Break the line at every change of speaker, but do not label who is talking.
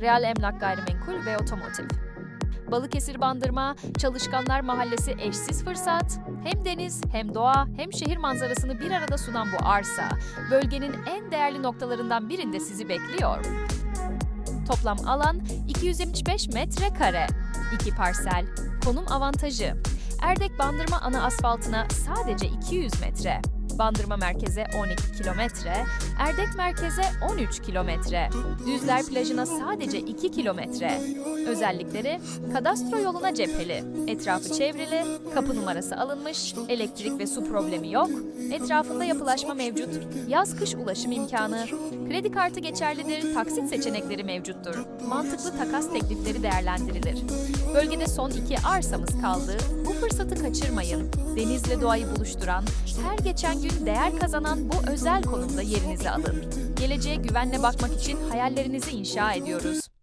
Real Emlak Gayrimenkul ve Otomotiv. Balıkesir Bandırma, Çalışkanlar Mahallesi eşsiz fırsat. Hem deniz, hem doğa, hem şehir manzarasını bir arada sunan bu arsa, bölgenin en değerli noktalarından birinde sizi bekliyor. Toplam alan 275 metrekare. 2 parsel. Konum avantajı. Erdek Bandırma ana asfaltına sadece 200 metre. Bandırma merkeze 12 kilometre, Erdek merkeze 13 kilometre, Düzler plajına sadece 2 kilometre. Özellikleri kadastro yoluna cepheli, etrafı çevrili, kapı numarası alınmış, elektrik ve su problemi yok, etrafında yapılaşma mevcut, yaz-kış ulaşım imkanı, kredi kartı geçerlidir, taksit seçenekleri mevcuttur. Mantıklı takas teklifleri değerlendirilir. Bölgede son iki arsamız kaldı. Bu fırsatı kaçırmayın. Denizle doğayı buluşturan, her geçen gün değer kazanan bu özel konumda yerinizi alın. Geleceğe güvenle bakmak için hayallerinizi inşa ediyoruz.